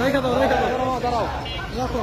রেখে দাও রেখে দাও। দাঁড়াও রাখো।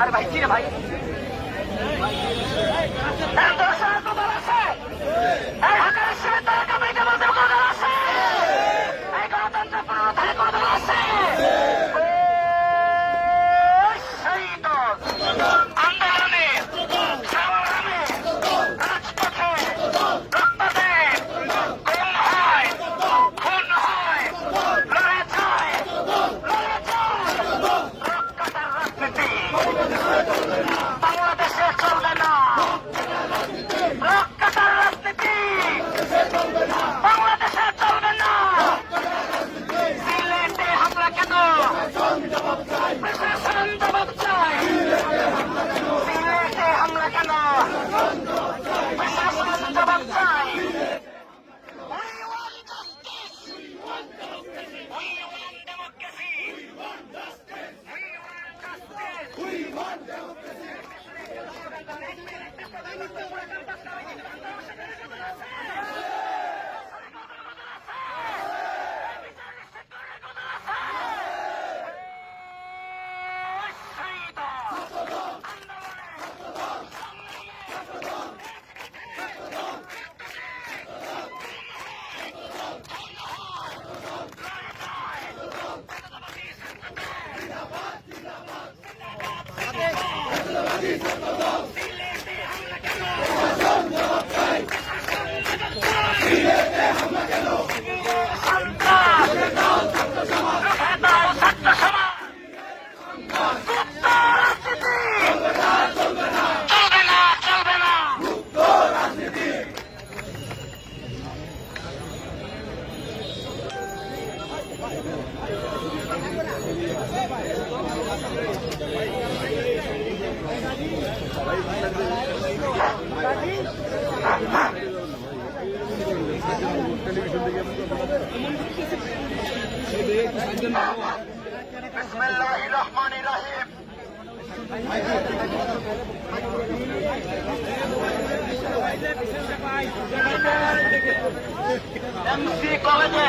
আরে ভাই কি রে ভাই? এমসি কলেজে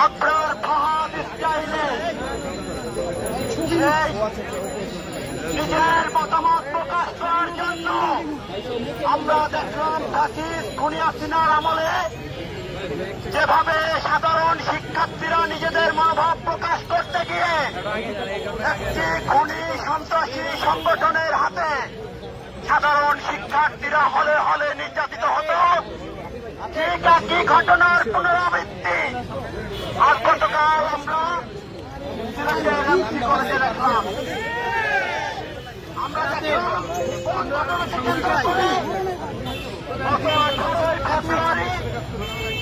সেই নিজের মতামত প্রকাশ করার জন্য আমরা দেখলাম ফাঁসিস খুনিয়াসিনার আমলে যেভাবে সাধারণ শিক্ষার্থীরা নিজেদের মনোভাব প্রকাশ করতে গিয়ে একটি খুনি সন্ত্রাসী সংগঠনের হাতে সাধারণ শিক্ষার্থীরা হলে হলে নির্যাতিত হতো। ঘটনার পুনরাবৃত্তি আর গতকাল আমরা আমরা দেখলাম ফেব্রুয়ারি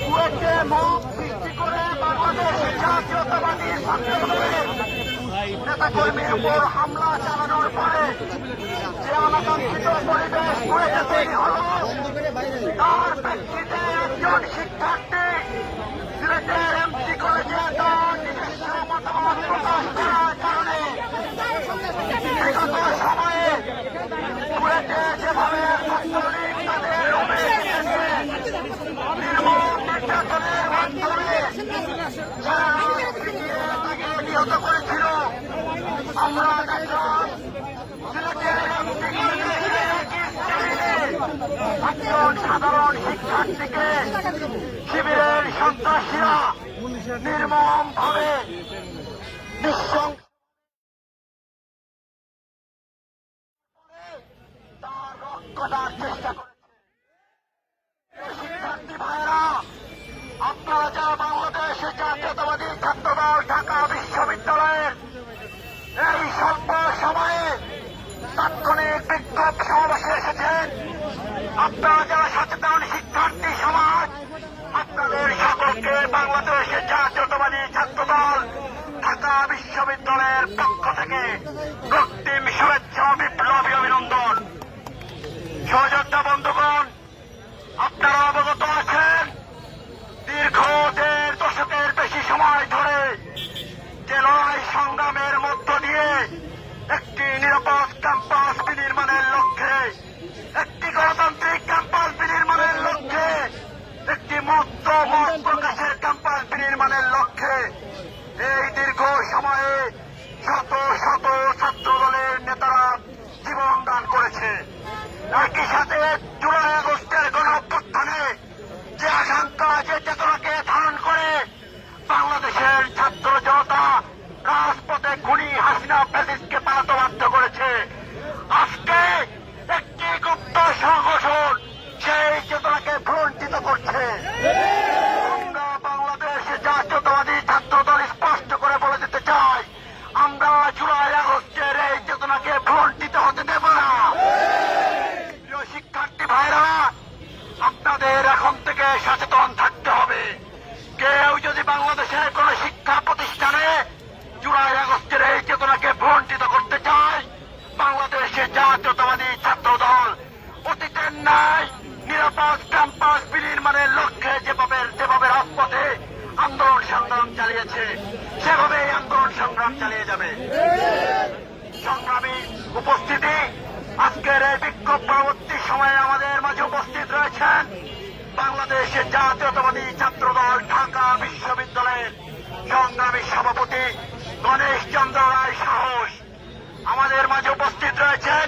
কুয়েটে মত সৃষ্টি করে বাংলাদেশ জাতীয়তাবাদী নেতাকর্মীর উপর হামলা চালানোর পরে যে অনাকাঙ্ক্ষিত পরিবেশ কুয়েটে তৈরি হল তার প্রেক্ষিতে একজন শিক্ষার্থী সিলেটের এমসি কলেজে তার নিজস্ব মতামত প্রকাশ করার কারণে বিগত সময়ে কুয়েটে যেভাবে ছাত্রলীগ তাদের নির্মম নির্যাতনের সাধারণ শিক্ষার্থীকে শিবিরের সন্ত্রাসীরা নির্মম ভাবে নিঃসং তার রক্ষতার চেষ্টা করেছে শিক্ষার্থী ভাইরা আপনারা যারা বাংলাদেশ জাতীয়তাবাদী ছাত্রদল ঢাকা বিশ্ববিদ্যালয়ের এই স্বল্প সময়ে তাৎক্ষণিক বিক্ষোভ সমাবেশে এসেছেন। আপনারা যারা সচেতন শিক্ষার্থী সমাজ, আপনাদের সকলকে বাংলাদেশ জাতীয়তাবাদী ছাত্রদল ঢাকা বিশ্ববিদ্যালয়ের পক্ষ থেকে রক্তিম শুভেচ্ছা ও বিপ্লবী অভিনন্দন সহযোদ্ধা বন্ধুগণ আপনারা অবগত আছেন দীর্ঘ দেড় দশকের বেশি সময় ধরে যে লড়াই সংগ্রামের মধ্য দিয়ে একটি নিরাপদ ক্যাম্পাস বিনির্মাণের লক্ষ্যে একটি গণতান্ত্রিক ক্যাম্পাস বিনির্মাণের লক্ষ্যে একটি মুক্ত মত প্রকাশের ক্যাম্পাস বিনির্মাণের লক্ষ্যে আছে আমরা বাংলাদেশে জাতীয়তাবাদী ছাত্র দল স্পষ্ট করে বলে দিতে চাই আমরা জুলাই আগস্টের এই চেতনাকে ভ্রন্টিত হতে দেব না প্রিয় শিক্ষার্থী ভাইরা, আপনাদের এখন থেকে সচেতন থাকতে হবে। কেউ যদি বাংলাদেশের কোন শিক্ষা প্রতিষ্ঠানে জুলাই আগস্টের এই চেতনাকে ভ্রন্টিত করতে চায় বাংলাদেশের জাতীয়তাবাদী ছাত্র দল অতীতের নাই নিরাপদ ক্যাম্পাস বিনির্মাণের লক্ষ্যে যেভাবে যেভাবে রাজপথে আন্দোলন সংগ্রাম চালিয়েছে সেভাবে আন্দোলন সংগ্রাম চালিয়ে যাবে। সংগ্রামী উপস্থিতি আজকের এই বিক্ষোভ পরবর্তী সময়ে আমাদের মাঝে উপস্থিত রয়েছেন বাংলাদেশের জাতীয়তাবাদী ছাত্রদল, ঢাকা বিশ্ববিদ্যালয়ের সংগ্রামী সভাপতি গণেশ চন্দ্র রায় সাহস। আমাদের মাঝে উপস্থিত রয়েছেন